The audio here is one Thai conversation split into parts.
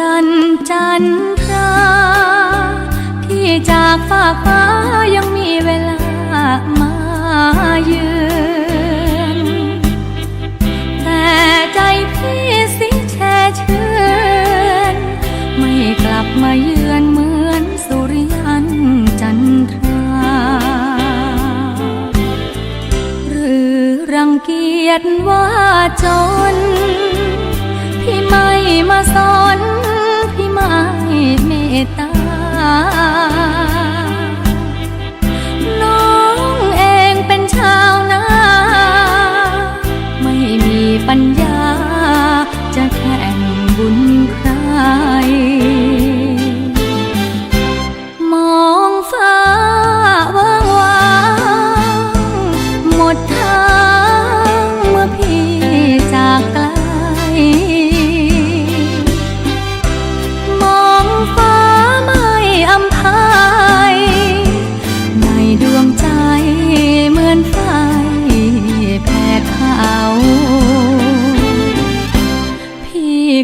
ยันจันทราที่จากฝากฟ้ายังมีเวลามาเยือนแต่ใจพี่สิแช่เชือนไม่กลับมาเยือนเหมือนสุริยันจันทราหรือรังเกียจว่าจน ที่ไม่มาสอน ตตา น้องเองเป็นชาวนา ไม่มีปัญญา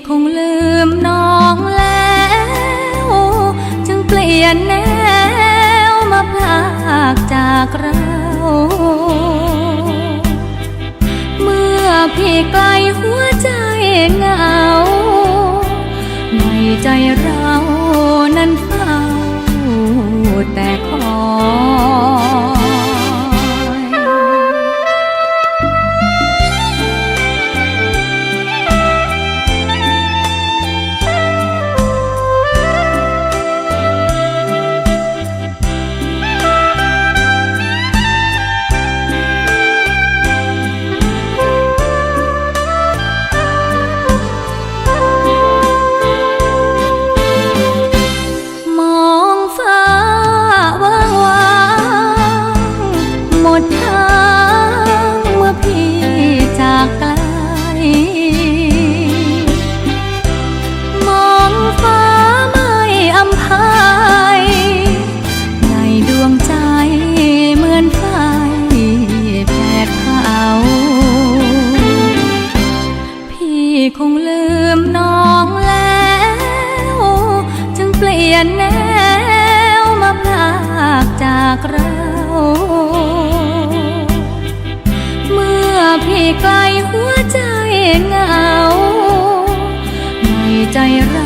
คงลืมน้องแล้ว จึงเปลี่ยนแนวมาพลากจากเรา เมื่อพี่ไกลหัวใจเหงา ในใจเรา ลี่ยนแนวมาพลากจากเรา เมื่อพี่ไกลหัวใจเหงา ในใจเรา